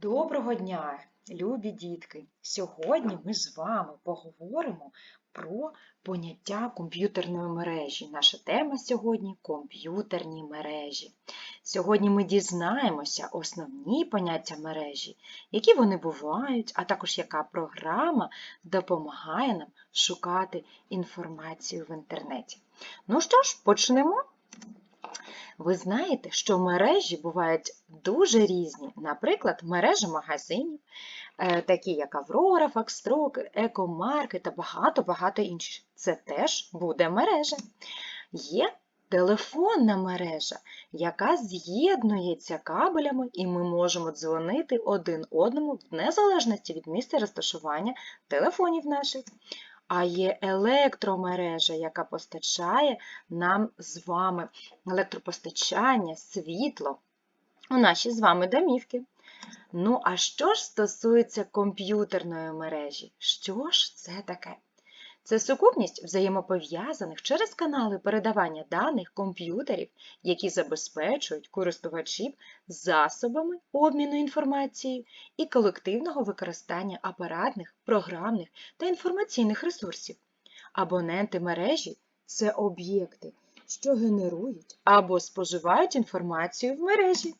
Доброго дня, любі дітки! Сьогодні ми з вами поговоримо про поняття комп'ютерної мережі. Наша тема сьогодні комп'ютерні мережі. Сьогодні ми дізнаємося основні поняття мережі, які вони бувають, а також яка програма допомагає нам шукати інформацію в інтернеті. Ну що ж, почнемо. Ви знаєте, що мережі бувають дуже різні. Наприклад, мережі магазинів, е, такі як Аврора, Фокстрок, Екомарки та багато-багато інших. Це теж буде мережа. Є телефонна мережа, яка з'єднується кабелями, і ми можемо дзвонити один одному в незалежності від місця розташування телефонів наших. А є електромережа, яка постачає нам з вами електропостачання, світло у наші з вами домівки. Ну, а що ж стосується комп'ютерної мережі? Що ж це таке? Це сукупність взаємопов'язаних через канали передавання даних комп'ютерів, які забезпечують користувачів засобами обміну інформацією і колективного використання апаратних, програмних та інформаційних ресурсів. Абоненти мережі це об'єкти, що генерують або споживають інформацію в мережі.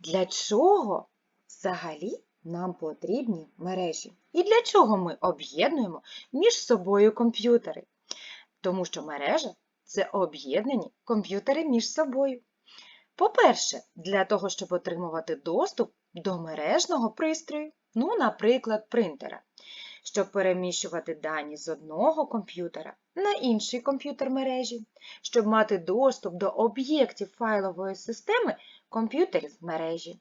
Для чого взагалі нам потрібні мережі? І для чого ми об'єднуємо між собою комп'ютери? Тому що мережа це об'єднані комп'ютери між собою. По-перше, для того, щоб отримувати доступ до мережного пристрою, ну, наприклад, принтера, щоб переміщувати дані з одного комп'ютера на інший комп'ютер мережі, щоб мати доступ до об'єктів файлової системи комп'ютерів мережі.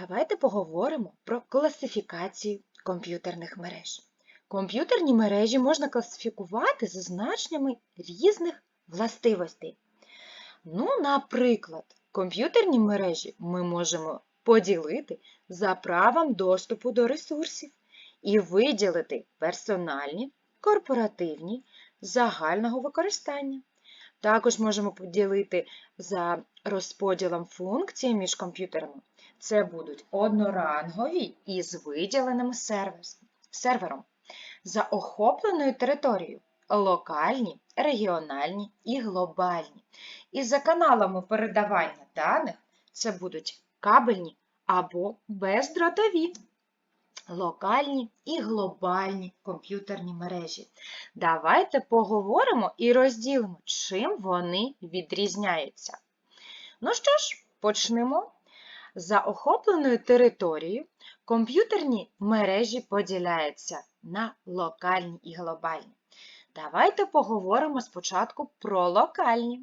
Давайте поговоримо про класифікацію комп'ютерних мереж. Комп'ютерні мережі можна класифікувати за значеннями різних властивостей. Ну, наприклад, комп'ютерні мережі ми можемо поділити за правом доступу до ресурсів і виділити персональні, корпоративні, загального використання. Також можемо поділити за розподілом функцій між комп'ютерами. Це будуть однорангові із виділеним сервером. За охопленою територією локальні, регіональні і глобальні. І за каналами передавання даних це будуть кабельні або бездротові. Локальні і глобальні комп'ютерні мережі. Давайте поговоримо і розділимо, чим вони відрізняються. Ну що ж, почнемо. За охопленою територією комп'ютерні мережі поділяються на локальні і глобальні. Давайте поговоримо спочатку про локальні.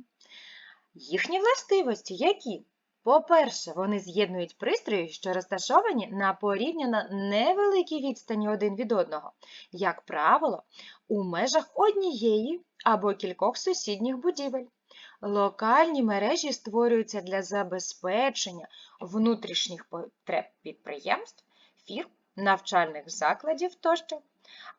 Їхні властивості які? По-перше, вони з'єднують пристрої, що розташовані на порівняно невеликій відстані один від одного, як правило, у межах однієї або кількох сусідніх будівель. Локальні мережі створюються для забезпечення внутрішніх потреб підприємств, фірм, навчальних закладів тощо.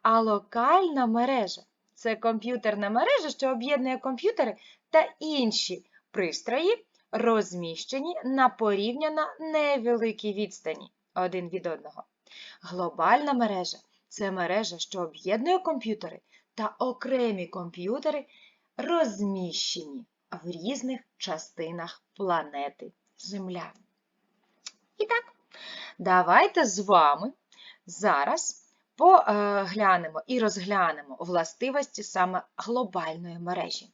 А локальна мережа це комп'ютерна мережа, що об'єднує комп'ютери та інші пристрої розміщені на порівняно невеликій відстані один від одного. Глобальна мережа це мережа, що об'єднує комп'ютери та окремі комп'ютери розміщені в різних частинах планети Земля. І так, давайте з вами зараз поглянемо і розглянемо властивості саме глобальної мережі.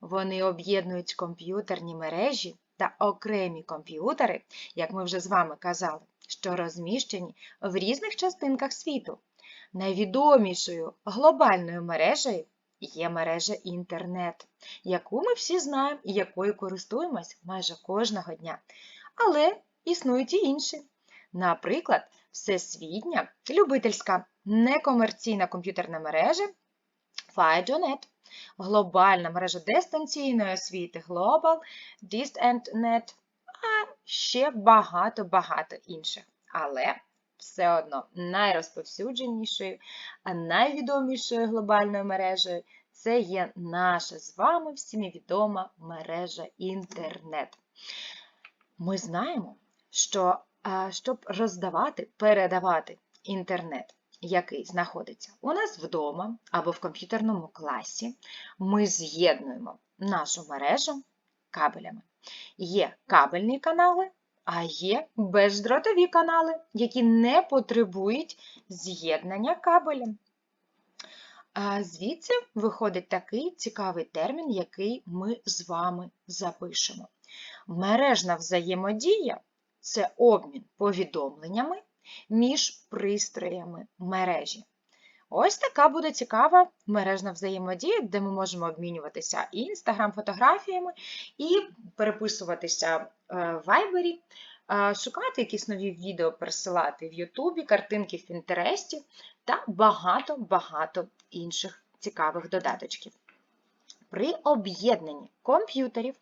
Вони об'єднують комп'ютерні мережі та окремі комп'ютери, як ми вже з вами казали, що розміщені в різних частинках світу. Найвідомішою глобальною мережею є мережа інтернет, яку ми всі знаємо і якою користуємось майже кожного дня. Але існують і інші. Наприклад, всесвітня любительська некомерційна комп'ютерна мережа FidoNet глобальна мережа дистанційної освіти Global Distance а ще багато-багато інших. Але все одно найрозповсюдженішою, а найвідомішою глобальною мережею це є наша з вами всіми відома мережа інтернет. Ми знаємо, що щоб роздавати, передавати інтернет, який знаходиться у нас вдома або в комп'ютерному класі, ми з'єднуємо нашу мережу кабелями. Є кабельні канали, а є бездротові канали, які не потребують з'єднання кабелем. А Звідси виходить такий цікавий термін, який ми з вами запишемо. Мережна взаємодія це обмін повідомленнями між пристроями мережі. Ось така буде цікава мережна взаємодія, де ми можемо обмінюватися інстаграм-фотографіями, і переписуватися е, в вайбері, е, шукати якісь нові відео, пересилати в Ютубі, картинки в Пінтересті та багато-багато інших цікавих додаточків. При об'єднанні комп'ютерів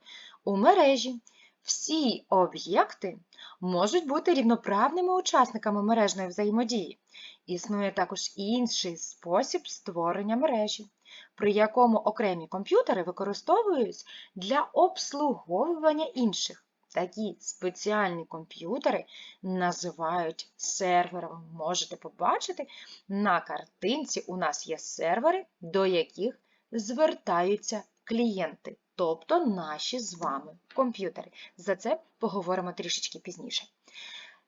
у мережі всі об'єкти можуть бути рівноправними учасниками мережної взаємодії. Існує також інший спосіб створення мережі, при якому окремі комп'ютери використовують для обслуговування інших. Такі спеціальні комп'ютери називають серверами. Можете побачити, на картинці у нас є сервери, до яких звертаються клієнти, тобто наші з вами комп'ютери. За це поговоримо трішечки пізніше.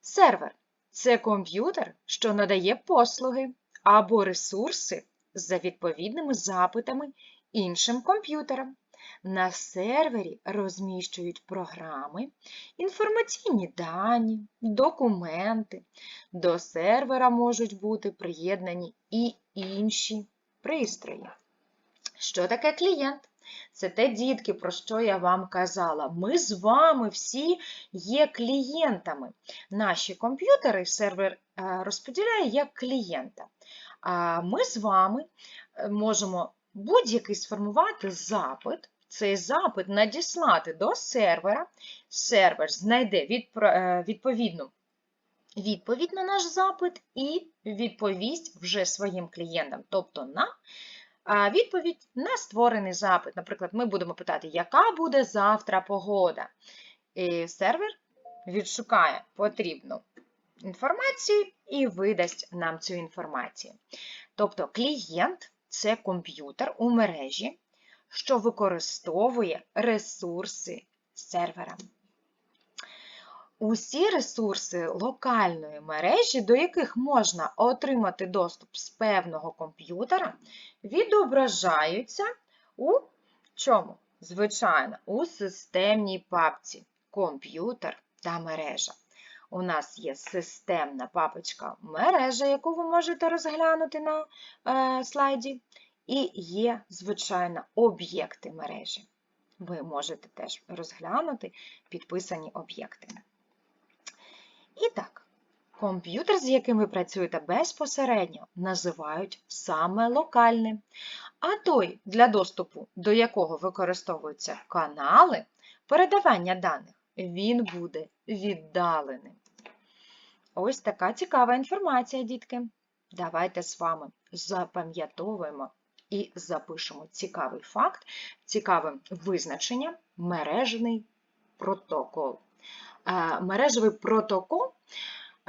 Сервер це комп'ютер, що надає послуги або ресурси за відповідними запитами іншим комп'ютерам. На сервері розміщують програми, інформаційні дані, документи. До сервера можуть бути приєднані і інші пристрої. Що таке клієнт? Це те, дітки, про що я вам казала. Ми з вами всі є клієнтами. Наші комп'ютери сервер е, розподіляє як клієнта. А ми з вами е, можемо будь-який сформувати запит, цей запит надіслати до сервера. Сервер знайде е, відповідну відповідь на наш запит і відповість вже своїм клієнтам, тобто нам відповідь на створений запит. Наприклад, ми будемо питати, яка буде завтра погода. І сервер відшукає потрібну інформацію і видасть нам цю інформацію. Тобто клієнт це комп'ютер у мережі, що використовує ресурси сервера. Усі ресурси локальної мережі, до яких можна отримати доступ з певного комп'ютера, відображаються у чому? Звичайно, у системній папці комп'ютер та мережа. У нас є системна папочка мережа, яку ви можете розглянути на е, слайді, і є, звичайно, об'єкти мережі. Ви можете теж розглянути підписані об'єкти. І так, комп'ютер, з яким ви працюєте безпосередньо, називають саме локальним. А той, для доступу до якого використовуються канали передавання даних, він буде віддаленим. Ось така цікава інформація, дітки. Давайте з вами запам'ятовуємо і запишемо цікавий факт, цікаве визначення мережний протокол. Е, мережевий протокол.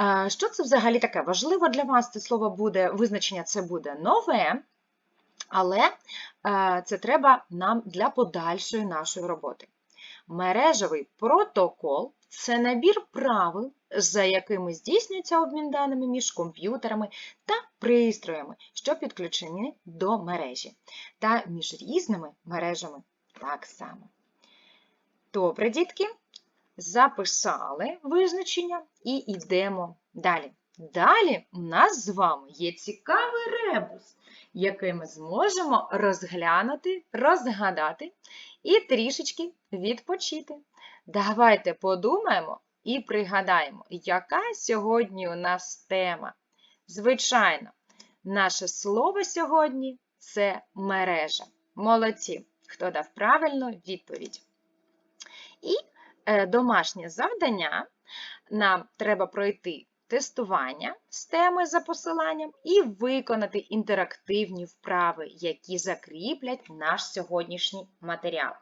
Е, що це взагалі таке? Важливо для вас це слово буде, визначення це буде нове, але е, це треба нам для подальшої нашої роботи. Мережевий протокол це набір правил, за якими здійснюється обмін даними між комп'ютерами та пристроями, що підключені до мережі, та між різними мережами так само. Добре, дітки, записали визначення і йдемо далі. Далі у нас з вами є цікавий ребус, який ми зможемо розглянути, розгадати і трішечки відпочити. Давайте подумаємо і пригадаємо, яка сьогодні у нас тема. Звичайно, наше слово сьогодні це мережа. Молодці, хто дав правильну відповідь. І домашнє завдання, нам треба пройти тестування з теми за посиланням і виконати інтерактивні вправи, які закріплять наш сьогоднішній матеріал.